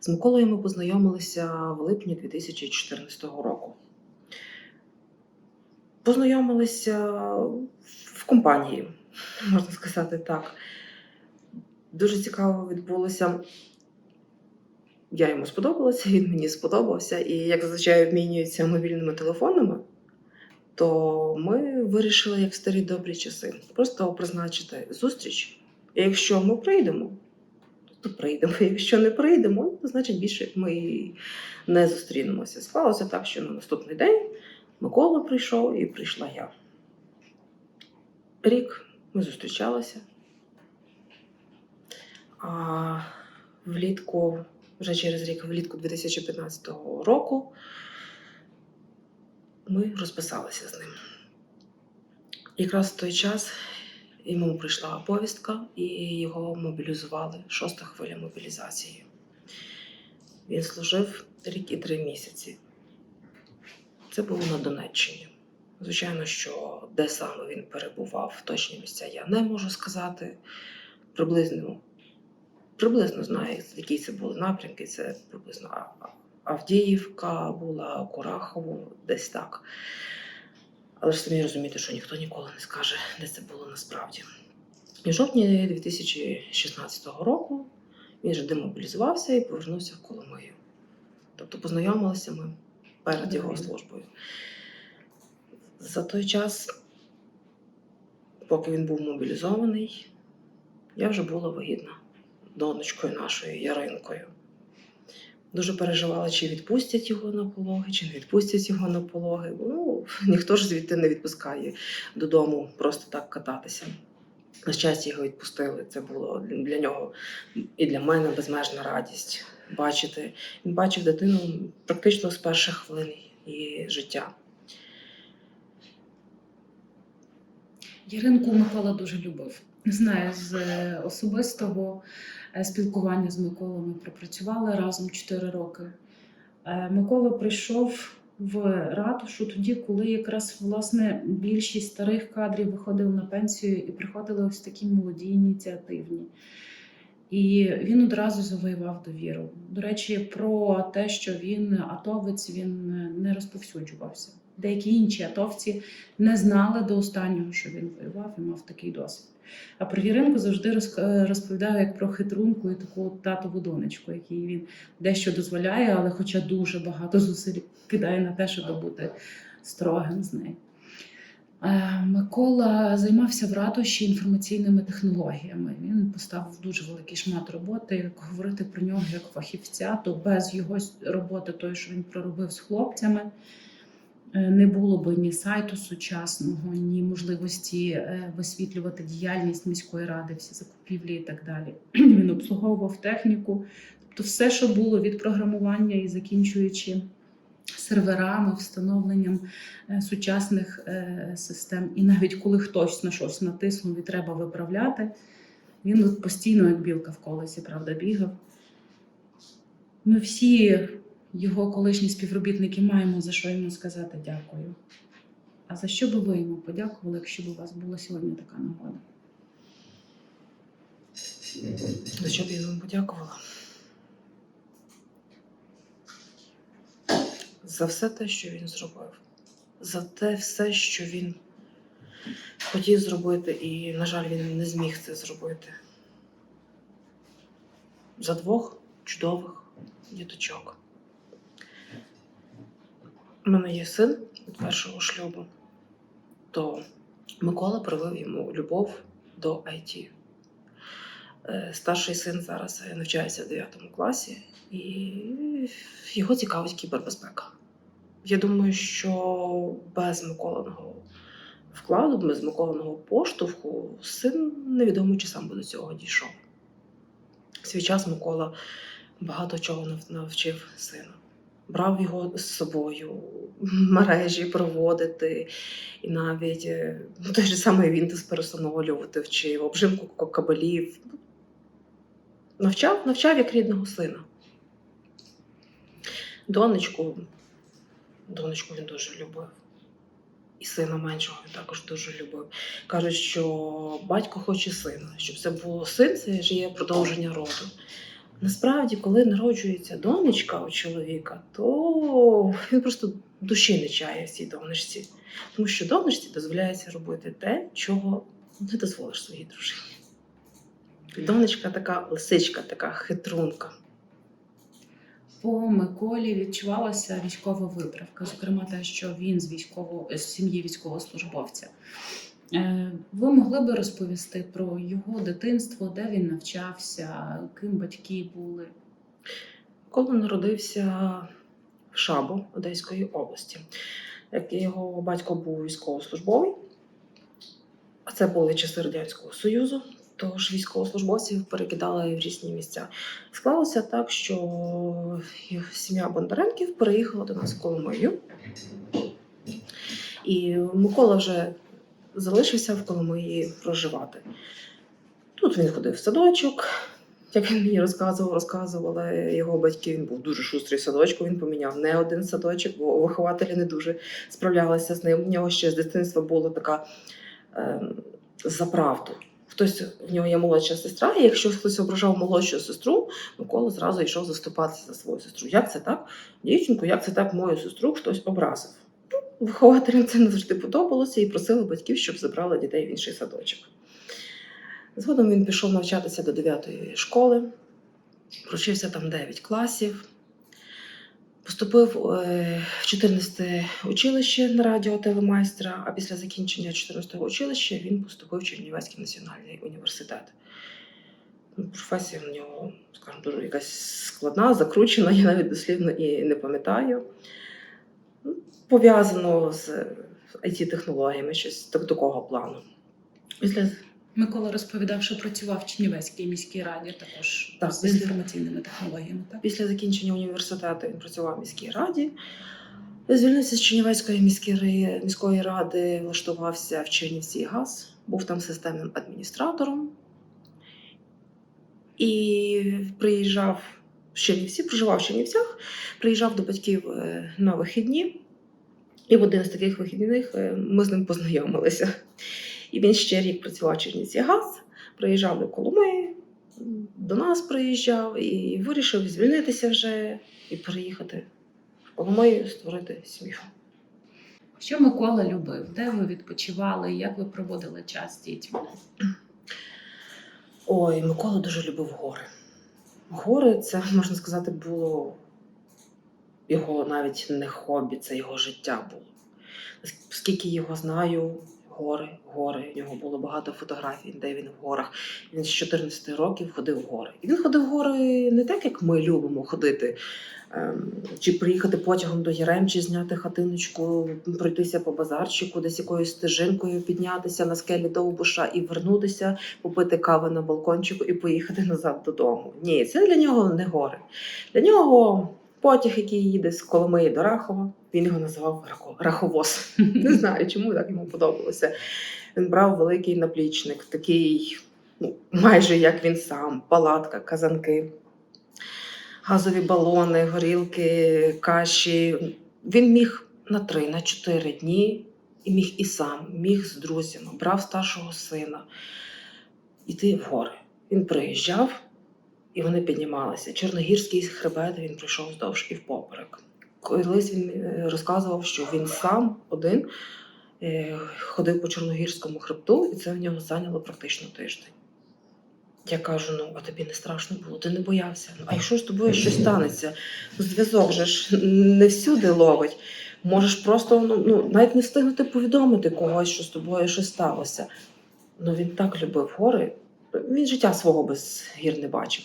З Миколою ми познайомилися в липні 2014 року. Познайомилися в компанії, можна сказати так. Дуже цікаво відбулося. Я йому сподобалася, він мені сподобався. І як зазвичай обмінюються мобільними телефонами, то ми вирішили, як в старі добрі часи, просто призначити зустріч. І якщо ми прийдемо, то прийдемо. Якщо не прийдемо, то значить більше ми не зустрінемося. Склалося так, що на наступний день Микола прийшов і прийшла я. Рік ми зустрічалися. А влітку, вже через рік, влітку 2015 року, ми розписалися з ним. Якраз в той час йому прийшла повістка і його мобілізували. Шоста хвиля мобілізації. Він служив рік і три місяці. Це було на Донеччині. Звичайно, що де саме він перебував, точні місця я не можу сказати. Приблизно, приблизно знаю, які це були напрямки. Це приблизно Авдіївка була, Курахово, десь так. Але ж самі розумієте, що ніхто ніколи не скаже, де це було насправді. І в жовтні 2016 року він вже демобілізувався і повернувся в Коломию. Тобто познайомилися ми перед його службою. За той час, поки він був мобілізований, я вже була вагітна донечкою нашою Яринкою. Дуже переживала, чи відпустять його на пологи, чи не відпустять його на пологи. Ну, ніхто ж звідти не відпускає додому просто так кататися. На щастя, його відпустили. Це було для нього і для мене безмежна радість бачити. Він бачив дитину практично з перших хвилин її життя. Яринку Микола дуже любив. Не знаю, з е, особистого спілкування з Миколою ми пропрацювали разом 4 роки. Е, Микола прийшов в ратушу тоді, коли якраз власне більшість старих кадрів виходили на пенсію і приходили ось такі молоді ініціативні. І він одразу завоював довіру. До речі, про те, що він атовець, він е, не розповсюджувався. Деякі інші атовці не знали до останнього, що він воював і мав такий досвід. А про Яринку завжди е, розповідаю як про хитрунку і таку татову донечку, якій він дещо дозволяє, але хоча дуже багато зусиль кидає на те, щоб бути строгим з нею. Е, Микола займався в ратуші інформаційними технологіями. Він поставив дуже великий шмат роботи. Як говорити про нього як фахівця, то без його роботи, тої, що він проробив з хлопцями, не було б ні сайту сучасного, ні можливості е, висвітлювати діяльність міської ради, всі закупівлі і так далі. Він обслуговував техніку, тобто все, що було від програмування і закінчуючи серверами, встановленням е, сучасних е, систем. І навіть коли хтось на щось натиснув і треба виправляти, він постійно, як білка в колесі, правда, бігав. Ми всі його колишні співробітники маємо за що йому сказати дякую. А за що би ви йому подякували, якщо б у вас була сьогодні така нагода? За що б я йому подякувала? За все те, що він зробив. За те все, що він хотів зробити, і, на жаль, він не зміг це зробити. За двох чудових діточок. У мене є син від першого шлюбу, то Микола привив йому любов до IT. Е, Старший син зараз е, навчається в 9 класі, і його цікавить кібербезпека. Я думаю, що без Миколеного вкладу, без Миколеного поштовху, син невідомо, чи сам би до цього дійшов. Свій час Микола багато чого навчив сина. Брав його з собою, мережі проводити, і навіть е, ну, той же самий Windows перестановлювати вчив, обжимку кабелів. Навчав, навчав як рідного сина. Донечку, донечку він дуже любив. І сина меншого він також дуже любив. Кажуть, що батько хоче сина, щоб це було син, це ж є продовження роду. Насправді, коли народжується донечка у чоловіка, то він просто душі не чає в цій донечці. Тому що донечці дозволяється робити те, чого не дозволиш своїй дружині. Донечка така лисичка, така хитрунка. По Миколі відчувалася військова виправка, зокрема те, що він з військово з сім'ї військовослужбовця. Е, Ви могли би розповісти про його дитинство, де він навчався, ким батьки були? Коли народився в Шабо Одеської області, його батько був військовослужбовий, а це були часи Радянського Союзу, тож військовослужбовців перекидали в різні місця. Склалося так, що сім'я Бондаренків переїхала до нас в Коломию. І Микола вже залишився в Коломиї проживати. Тут він ходив в садочок, як він мені розказував, розказували його батьки. Він був дуже шустрий садочку. Він поміняв не один садочок, бо вихователі не дуже справлялися з ним. У нього ще з дитинства була така ем, за. Хтось в нього є молодша сестра, і якщо хтось ображав молодшу сестру, Микола зразу йшов заступатися за свою сестру. Як це так? Дівчинку, як це так мою сестру хтось образив? Вихователям це не завжди подобалося і просили батьків, щоб забрали дітей в інший садочок. Згодом він пішов навчатися до 9 школи, провчився там 9 класів, поступив е, в 14 училище на радіотелемайстра, а після закінчення 14 училища він поступив в Чернівецький національний університет. Ну, Професія в нього, скажімо, дуже якась складна, закручена, я навіть дослівно і не пам'ятаю. Пов'язано з it-технологіями, щось так- такого плану. Після Микола розповідав, що працював в Чернівецькій міській раді, також Так, з після- інформаційними технологіями. Так? Після закінчення університету він працював в міській раді. Звільнився з Чернівецької міської, міської ради, влаштувався в Чернівці газ, був там системним адміністратором. І приїжджав в Чернівці, проживав в Чернівцях, приїжджав до батьків е, на вихідні. І в один з таких вихідних е, ми з ним познайомилися. І він ще рік працював в газ, приїжджав до Коломиї, до нас приїжджав і вирішив звільнитися вже і переїхати в Коломию, створити сім'ю. Що Микола любив? Де ви відпочивали? Як ви проводили час з дітьми? Ой, Микола дуже любив гори. Гори це, можна сказати, було його навіть не хобі, це його життя було. Скільки його знаю, гори, гори. У нього було багато фотографій, де він в горах. Він з 14 років ходив в гори. І він ходив в гори не так, як ми любимо ходити. ем, Чи приїхати потягом до Яремчі, зняти хатиночку, пройтися по базарчику, десь якоюсь стежинкою піднятися на скелі Довбуша і вернутися, попити кави на балкончику і поїхати назад додому. Ні, це для нього не гори. Для нього потяг, який їде з Коломиї до Рахова, він його називав Раховоз. Не знаю, чому так йому подобалося. Він брав великий наплічник, такий, ну, майже як він сам, палатка, казанки, газові балони, горілки, каші. Він міг на три, на чотири дні і міг і сам, міг з друзями, брав старшого сина йти в гори. Він приїжджав, і вони піднімалися. Чорногірський хребет він пройшов вздовж і впоперек. Колись він е, розказував, що він сам один е, ходив по Чорногірському хребту, і це в нього зайняло практично тиждень. Я кажу: ну, а тобі не страшно було, ти не боявся. Ну, а якщо з тобою щось станеться, ну, зв'язок же ж не всюди ловить. Можеш просто ну, ну, навіть не встигнути повідомити когось, що з тобою щось сталося. Ну він так любив гори, він життя свого без гір не бачив.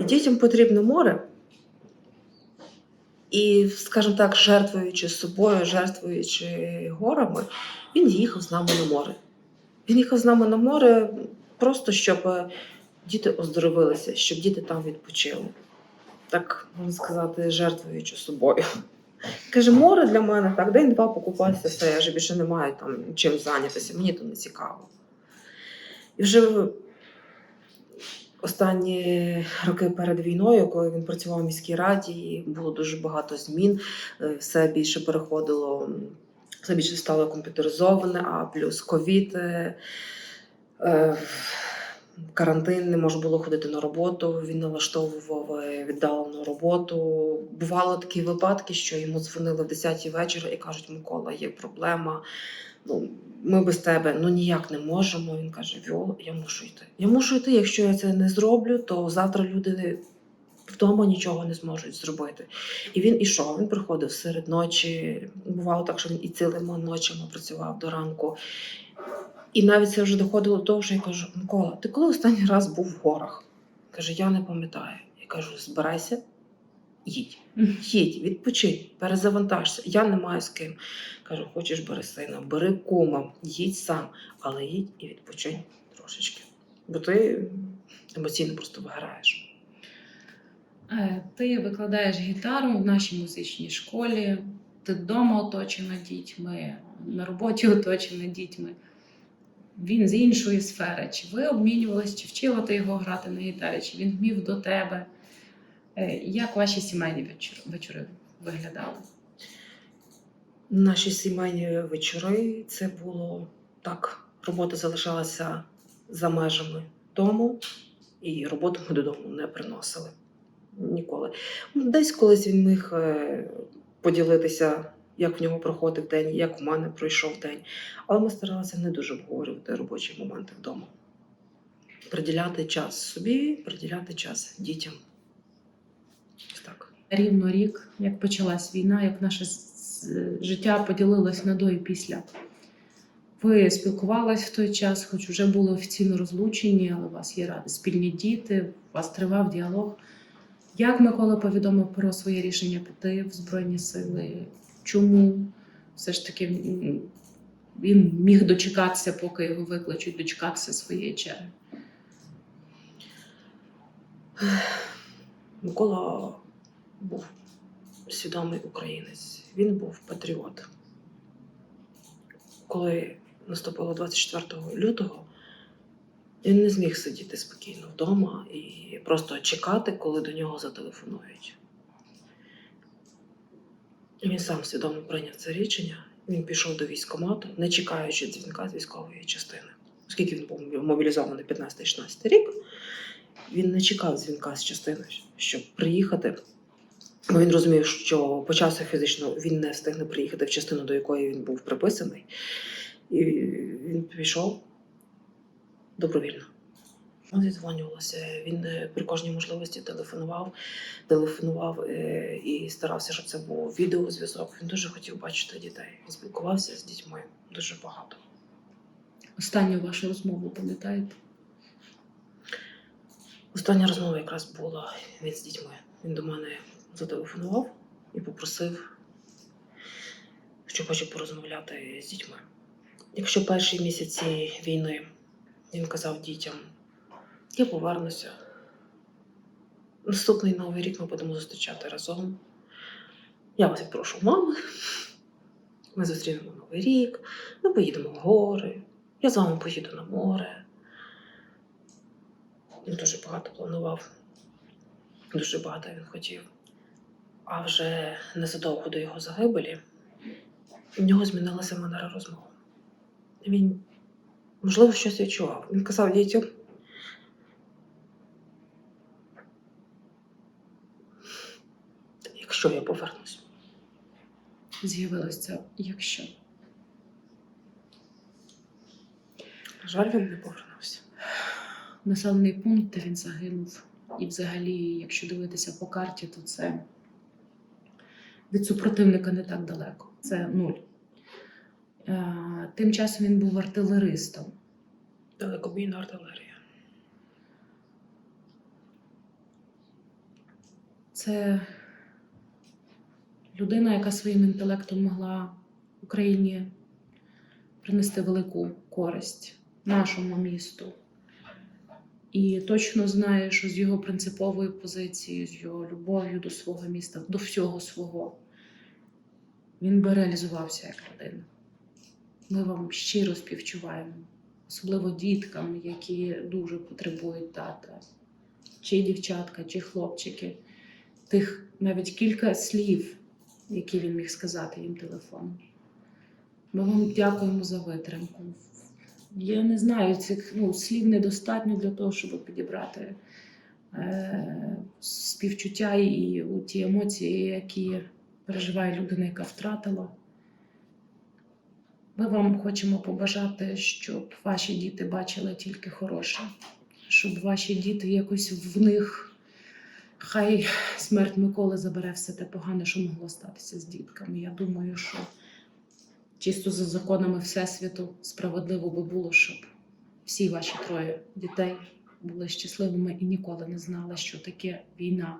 І дітям потрібно море. І, скажімо так, жертвуючи собою, жертвуючи горами, він їхав з нами на море. Він їхав з нами на море просто, щоб е, діти оздоровилися, щоб діти там відпочили. Так, можна сказати, жертвуючи собою. Каже, море для мене так, день-два покупатися, все, я вже більше не маю там чим зайнятися, мені то не цікаво. І вже останні роки перед війною, коли він працював в міській раді, і було дуже багато змін, е, все більше переходило все більше стало комп'ютеризоване, а плюс ковід, е, е, карантин, не можна було ходити на роботу. Він налаштовував віддалену роботу. Бувало такі випадки, що йому дзвонили в 10 вечора і кажуть: Микола, є проблема. Ну, ми без тебе ну ніяк не можемо. Він каже: Віола, я мушу йти. Я мушу йти. Якщо я це не зроблю, то завтра люди вдома нічого не зможуть зробити. І він ішов, він приходив серед ночі. Бувало так, що він і цілими ночами працював до ранку. І навіть це вже доходило до того, що я кажу: Микола, ти коли останній раз був в горах? Каже, я не пам'ятаю. Я кажу, збирайся, їдь. Їдь, відпочинь, перезавантажся. Я не маю з ким. Кажу, хочеш бери сина, бери кума, їдь сам, але їдь і відпочинь трошечки. Бо ти емоційно просто виграєш. Е, Ти викладаєш гітару в нашій музичній школі, ти вдома оточена дітьми, на роботі оточена дітьми. Він з іншої сфери. Чи ви обмінювалися, чи вчила ти його грати на гітарі, чи він вмів до тебе? Е, Як ваші сімейні вечори, виглядали? Наші сімейні вечори це було так. Робота залишалася за межами дому, і роботу ми додому не приносили ніколи. Десь колись він міг е, поділитися, як в нього проходив день, як у мене пройшов день. Але ми старалися не дуже обговорювати робочі моменти вдома. Приділяти час собі, приділяти час дітям. Так. Рівно рік, як почалась війна, як наше життя поділилось на до і після. Ви спілкувались в той час, хоч вже були офіційно розлучені, але у вас є ради спільні діти, у вас тривав діалог. Як Микола повідомив про своє рішення піти в Збройні Сили? Чому все ж таки він міг дочекатися, поки його викличуть, дочекатися своєї черги? Микола був свідомий українець, він був патріот. Коли наступило 24 лютого, він не зміг сидіти спокійно вдома і просто чекати, коли до нього зателефонують. Він сам свідомо прийняв це рішення. Він пішов до військкомату, не чекаючи дзвінка з військової частини. Оскільки він був мобілізований 15-16 рік, він не чекав дзвінка з частини, щоб приїхати. Бо він розумів, що по часу фізично він не встигне приїхати в частину, до якої він був приписаний. І він пішов добровільно. Зідзвонювалося. Він е, при кожній можливості телефонував, телефонував е, і старався, щоб це був відеозв'язок. Він дуже хотів бачити дітей. Він спілкувався з дітьми дуже багато. Останню вашу розмову пам'ятаєте? Остання розмова якраз була він з дітьми. Він до мене зателефонував і попросив, що хоче порозмовляти з дітьми. Якщо перші місяці війни він казав дітям, я повернуся. Наступний новий рік ми будемо зустрічати разом. Я вас прошу, мами. Ми зустрінемо Новий рік, ми поїдемо в гори, я з вами поїду на море. Він дуже багато планував, дуже багато він хотів. А вже незадовго до його загибелі в нього змінилася манера розмови. Він, можливо, щось відчував. Він казав дітям. Якщо я повернусь, З'явилося це якщо. на жаль, він не повернувся. Населений пункт, де він загинув. І взагалі, якщо дивитися по карті, то це від супротивника не так далеко. Це нуль. Е, Тим часом він був артилеристом. Далекобійна артилерія. Це людина, яка своїм інтелектом могла Україні принести велику користь нашому місту. І точно знаю, що з його принциповою позицією, з його любов'ю до свого міста, до всього свого, він би реалізувався як людина. Ми вам щиро співчуваємо, особливо діткам, які дуже потребують тата, чи дівчатка, чи хлопчики тих навіть кілька слів, які він міг сказати їм телефоном. Ми вам дякуємо за витримку. Я не знаю, цих ну, слів недостатньо для того, щоб підібрати е, співчуття і ті емоції, які переживає людина, яка втратила. Ми вам хочемо побажати, щоб ваші діти бачили тільки хороше, щоб ваші діти якось в них, хай смерть Миколи забере все те погане, що могло статися з дітками. Я думаю, що чисто за законами Всесвіту справедливо би було, щоб всі ваші троє дітей були щасливими і ніколи не знали, що таке війна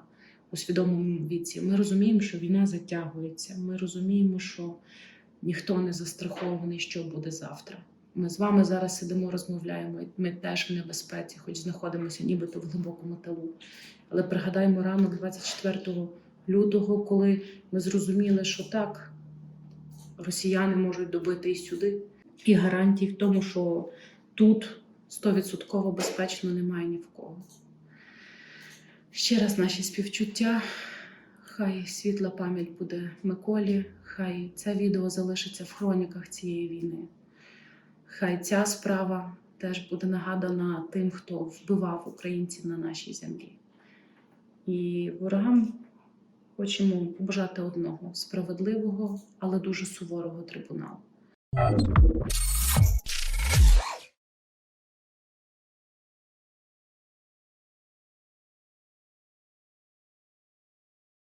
у свідомому віці. Ми розуміємо, що війна затягується. Ми розуміємо, що ніхто не застрахований, що буде завтра. Ми з вами зараз сидимо, розмовляємо. Ми теж в небезпеці, хоч знаходимося нібито в глибокому тилу. Але пригадаємо ранок 24 лютого, коли ми зрозуміли, що так, росіяни можуть добити і сюди. І гарантій в тому, що тут 100% безпечно немає ні в кого. Ще раз наші співчуття. Хай світла пам'ять буде Миколі, хай це відео залишиться в хроніках цієї війни. Хай ця справа теж буде нагадана тим, хто вбивав українців на нашій землі. І ворогам хочемо побажати одного справедливого, але дуже суворого трибуналу.